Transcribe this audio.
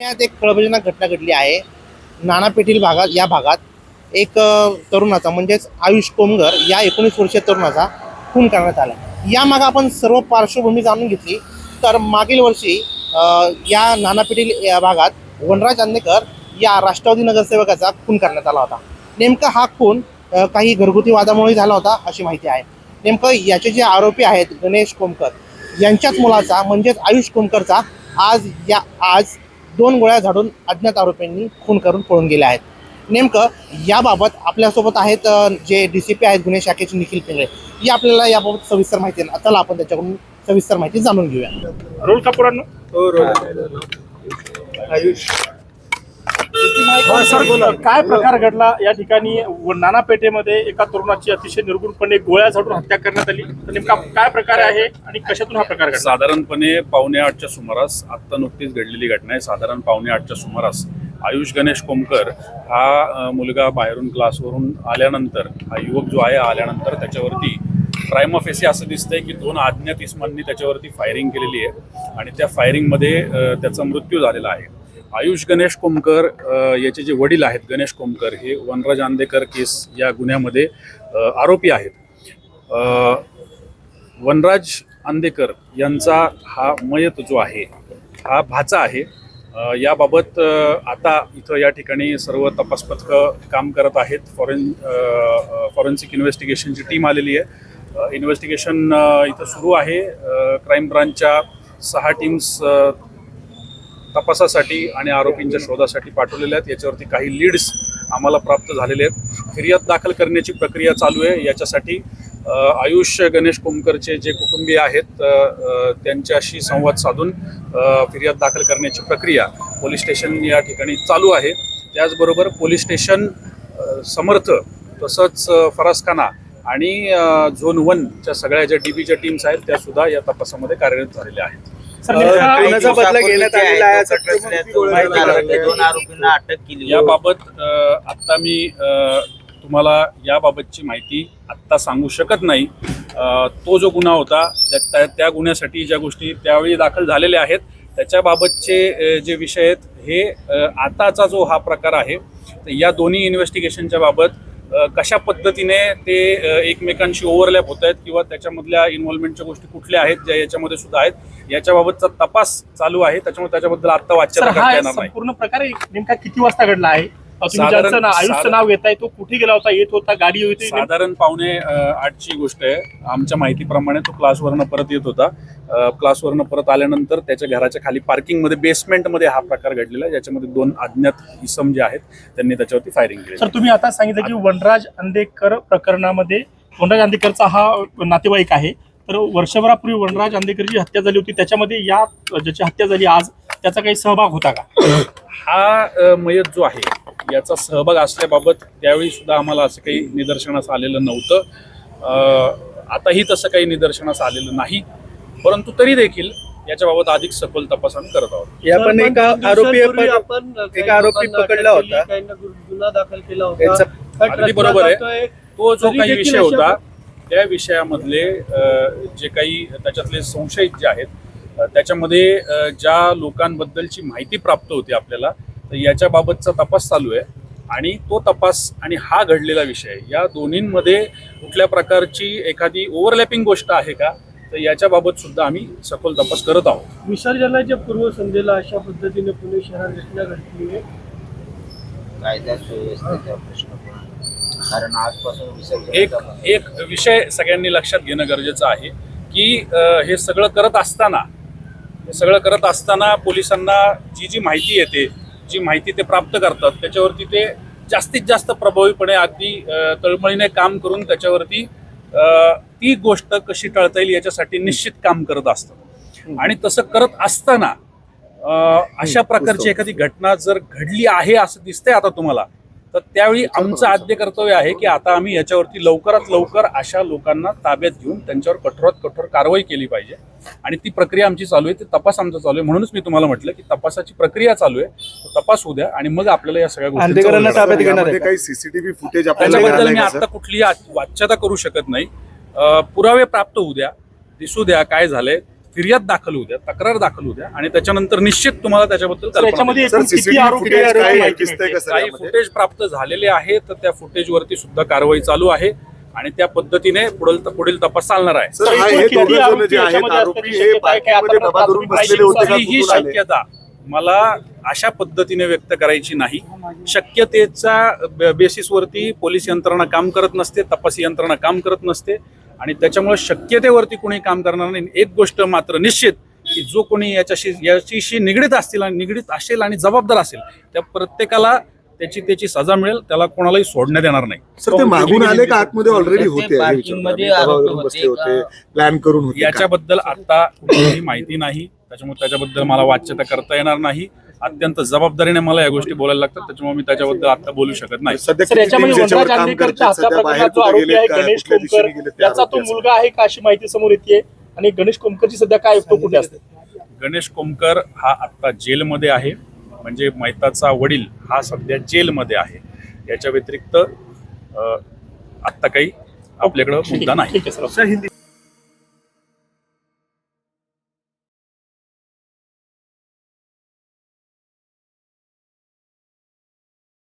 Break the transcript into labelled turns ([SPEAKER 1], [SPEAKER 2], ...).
[SPEAKER 1] पुण्यात एक कळबजनक घटना घडली आहे. नाणापेठील भागात या भागात एक तरुणाचा म्हणजेच आयुष कोमगर या एकोणीस वर्षीय तरुणाचा खून करण्यात आला. यामागे आपण सर्व पार्श्वभूमी जाणून घेतली. तर मागील वर्षी या नानापेठील या भागात वनराज अंदेकर या राष्ट्रवादी नगरसेवकाचा खून करण्यात आला होता. नेमका हा खून काही घरगुती वादामुळे झाला होता अशी माहिती आहे. नेमकं याचे जे आरोपी आहेत गणेश कोमकर यांच्याच मुलाचा म्हणजेच आयुष कोमकरचा आज या आज दोन गोळ्या झाडून अज्ञात आरोपींनी खून करून पळून गेले आहेत. नेमकं याबाबत आपल्यासोबत आहेत जे डी सी पी आहेत गुन्हे शाखेचे निखिल पिंगळे. या आपल्याला याबाबत सविस्तर माहिती आहे चला आपण त्याच्याकडून सविस्तर माहिती जाणून घेऊया.
[SPEAKER 2] रोल कापुरांनो हो, सर काय प्रकार घडला या ठिकाणी? व नाना पेठेमध्ये एका तरुणाची अतिशय निर्गुणपणे गोळ्या झाडून हत्या करण्यात आली. तर नेमका काय प्रकार आहे आणि कशातून हा प्रकार घडला?
[SPEAKER 3] साधारणपणे पावणे आठच्या सुमारास आत्ता नुकतीच घडलेली घटना आहे. साधारण पावणे आठच्या सुमारास आयुष गणेश कोमकर हा अ, मुलगा बाहेरून क्लासवरून आल्यानंतर हा युवक जो आहे आल्यानंतर त्याच्यावरती क्राईम ऑफ एसी असं दिसतंय की दोन अज्ञात इस्मांनी त्याच्यावरती फायरिंग केलेली आहे. आणि त्या फायरिंगमध्ये अ, त्याचा मृत्यू झालेला आहे. आयुष गणेश कोमकर याचे जे वडील आहेत गणेश कोमकर हे वनराज आंदेकर केस या गुन्ह्यामध्ये आरोपी आहेत. वनराज आंदेकर यांचा हा मयत जो आहे हा भाचा आहे. याबाबत आता इथं या ठिकाणी सर्व तपास पथकं काम करत आहेत. फॉरेन फॉरेन्सिक इन्व्हेस्टिगेशनची टीम आलेली आहे. इन्व्हेस्टिगेशन इथं सुरू आहे. क्राईम ब्रांचच्या सहा टीम्स तपासासाठी आणि आरोपींच्या शोधासाठी पाठवलेल्या आहेत. याच्यावरती काही लीड्स आम्हाला प्राप्त झालेले आहेत. फिर्याद दाखल करण्याची प्रक्रिया चालू आहे. याच्यासाठी आयुष्य गणेश कोमकरचे जे कुटुंबीय आहेत त्यांच्याशी संवाद साधून फिर्याद दाखल करण्याची प्रक्रिया पोलीस स्टेशन या ठिकाणी चालू आहे. त्याचबरोबर पोलीस स्टेशन समर्थ तसंच फरासखाना आणि झोन वनच्या सगळ्या ज्या डी बीच्या टीम्स आहेत त्यासुद्धा या तपासामध्ये कार्यरत झालेल्या आहेत.
[SPEAKER 2] सर नेमका
[SPEAKER 4] खुनाचा बदला घेण्यात आलेला आहे असं
[SPEAKER 5] माहिती मिळाली. दोन आरोपींना अटक केली
[SPEAKER 3] याबाबत अ, आत्ता मी अ, तुम्हाला याबाबतची माहिती आत्ता सांगू शकत नाही. अ, तो जो गुन्हा होता त्या- त्या त्या गुन्ह्यासाठी ज्या गोष्टी त्यावेळी दाखल झालेल्या आहेत त्याच्याबाबतचे अ, जे विषय आहेत हे अ, आताचा जो हा प्रकार आहे तर या दोन्ही इन्व्हेस्टिगेशनच्या बाबत कशा पद्धतीने ते एकमेकांशी ओव्हरलॅप होत आहेत किंवा त्याच्यामधल्या इन्व्हॉल्वमेंटच्या गोष्टी कुठल्या आहेत ज्या याच्यामध्ये सुद्धा आहेत याच्याबाबतचा तपास चालू आहे. त्याच्यामुळे त्याच्याबद्दल येणार नाही.
[SPEAKER 2] संपूर्ण प्रकार नेमका किती वाजता घडला आहे? तुम्ही
[SPEAKER 3] साधारण-
[SPEAKER 2] ज्यांचं ना- आयुषचं
[SPEAKER 3] साधारण-
[SPEAKER 2] नाव घेताय तो कुठे गेला होता येत होता गाडी होती
[SPEAKER 3] साधारण पावणे अ, आठची गोष्ट आहे. आमच्या माहितीप्रमाणे तो क्लासवरनं परत येत होता. अ, क्लासवरनं परत आल्यानंतर त्याच्या घराच्या खाली पार्किंगमध्ये बेसमेंटमध्ये हा प्रकार घडलेला आहे. ज्याच्यामध्ये दोन अज्ञात इसम जे आहेत त्यांनी त्याच्यावरती फायरिंग केली.
[SPEAKER 2] सर तुम्ही आता सांगितलं की वनराज अंदेकर प्रकरणामध्ये वनराज अंदेकरचा हा नातेवाईक आहे. तर वर्षभरापूर्वी वनराज अंदेकरची हत्या झाली होती. त्याच्यामध्ये या ज्याची हत्या झाली आज त्याचा काही सहभाग होता का?
[SPEAKER 3] हा मयत जो आहे याचा सहभाग असल्याबाबत त्यावेळी सुद्धा आम्हाला असं काही निदर्शनास आलेलं नव्हतं. आताही तसं काही निदर्शनास आलेलं नाही. परंतु तरी देखील याच्याबाबत अधिक सखोल तपास आम्ही करत आहोत.
[SPEAKER 4] या पण एका आरोपी
[SPEAKER 5] आपण
[SPEAKER 4] एका आरोपी पकडला होता.
[SPEAKER 5] गुन्हा दाखल केला होता. हा
[SPEAKER 3] अगदी बरोबर आहे. तो जो काही विषय होता त्या विषयामधले जे काही त्याच्यातले संशयित जे आहेत त्याच्यामध्ये ज्या लोकांबद्दलची माहिती प्राप्त होती आपल्याला तर याच्याबाबतचा तपास चालू आहे. आणि तो तपास आणि हा घडलेला विषय या दोन्हींमध्ये कुठल्या प्रकारची एखादी ओव्हरलॅपिंग गोष्ट आहे का? तर याच्याबाबत सुद्धा आम्ही सखोल तपास करत आहोत.
[SPEAKER 5] विसर्जनाच्या पूर्वसंध्येला अशा पद्धतीने पुणे शहरात घटना घडली आहे.
[SPEAKER 6] कायदा सुव्यवस्थेचा प्रश्न पण कारण आजपासून
[SPEAKER 3] एक
[SPEAKER 6] विसर्जन
[SPEAKER 3] एक विषय सगळ्यांनी लक्षात घेणं गरजेचं आहे की हे सगळं करत असताना हे सगळं करत असताना पोलिसांना जी जी माहिती येते जी माहिती ते प्राप्त करतात त्याच्यावरती ते जास्तीत जास्त प्रभावीपणे अगदी तळमळीने काम करून त्याच्यावरती ती गोष्ट कशी टाळता येईल याच्यासाठी निश्चित काम करत असतात. आणि तसं करत असताना अशा प्रकारची एखादी घटना जर घडली आहे असं दिसतंय आता तुम्हाला तर त्यावेळी आमचं आद्य कर्तव्य आहे की आता आम्ही याच्यावरती लवकरात लवकर अशा लोकांना ताब्यात घेऊन त्यांच्यावर कठोरात कठोर कारवाई केली पाहिजे. आणि ती प्रक्रिया आमची चालू आहे ते तपास आमचा चालू आहे. म्हणूनच मी तुम्हाला म्हटलं की तपासाची प्रक्रिया चालू आहे. तपास होऊ द्या आणि मग आपल्याला या सगळ्या गोष्टी?
[SPEAKER 7] काही सीसीटीव्ही फुटेज आपल्याला
[SPEAKER 3] त्याच्याबद्दल मी आता कुठली आ- वाच्यता करू शकत नाही. पुरावे प्राप्त होऊ द्या दिसू द्या काय झालंय. फिर्याद दाखल होऊ द्या तक्रार दाखल होऊ द्या आणि त्याच्यानंतर निश्चित तुम्हाला त्याच्याबद्दल कल्पना
[SPEAKER 2] एकूण किती आरोपी
[SPEAKER 7] फुटेज
[SPEAKER 2] याची माहिती मिळते.
[SPEAKER 3] काही? फुटेज प्राप्त झालेले आहे तर त्या फुटेजवरती सुद्धा कारवाई चालू आहे आणि त्या पद्धतीने पुढील पुढील तपास चालणार आहे
[SPEAKER 7] सर हा हे दोघं जण जे आहेत आरोपी हे
[SPEAKER 2] शक्यता आहे? काय
[SPEAKER 7] बाईकमध्ये
[SPEAKER 2] आता
[SPEAKER 7] डबा धरून
[SPEAKER 2] प्राथमिक
[SPEAKER 7] बसलेले होते का
[SPEAKER 3] ही
[SPEAKER 7] कुठून आले
[SPEAKER 3] शक्यता मला अशा पद्धतीने व्यक्त करायची नाही शक्यतेच्या बेसिसवरती पोलीस यंत्रणा काम करत नसते तपासी यंत्रणा काम करत नसते आणि त्याच्यामुळे शक्यतेवरती कोणी काम करणार नाही. एक गोष्ट मात्र निश्चित की जो कोणी याच्याशी याच्याशी निगडीत असतील आणि निगडीत असेल आणि जबाबदार असेल त्या प्रत्येकाला त्याची त्याची सजा मिळेल त्याला कोणालाही सोडण्यात येणार नाही.
[SPEAKER 7] सर ते मागून आले का? आतमध्ये ऑलरेडी होते. हे? प्लॅन करून?
[SPEAKER 3] याच्याबद्दल आता माहिती नाही. त्याच्यामुळे त्याच्याबद्दल मला वाच्यता करता येणार नाही. अत्यंत जबाबदारीने मला या गोष्टी बोलायला लागतात. त्याच्यामुळे मी त्याच्याबद्दल आता बोलू शकत नाही?
[SPEAKER 2] गणेश कोमकर
[SPEAKER 7] ते
[SPEAKER 2] याचा तो
[SPEAKER 7] आरोपी
[SPEAKER 2] मुलगा आहे का अशी माहिती समोर येते आणि गणेश कोमकरची सध्या काय कुठे असते?
[SPEAKER 3] गणेश कोमकर हा आत्ता जेलमध्ये आहे. म्हणजे मैताचा वडील हा सध्या जेलमध्ये आहे. याच्या व्यतिरिक्त आत्ता काही आपल्याकडं मुद्दा नाही.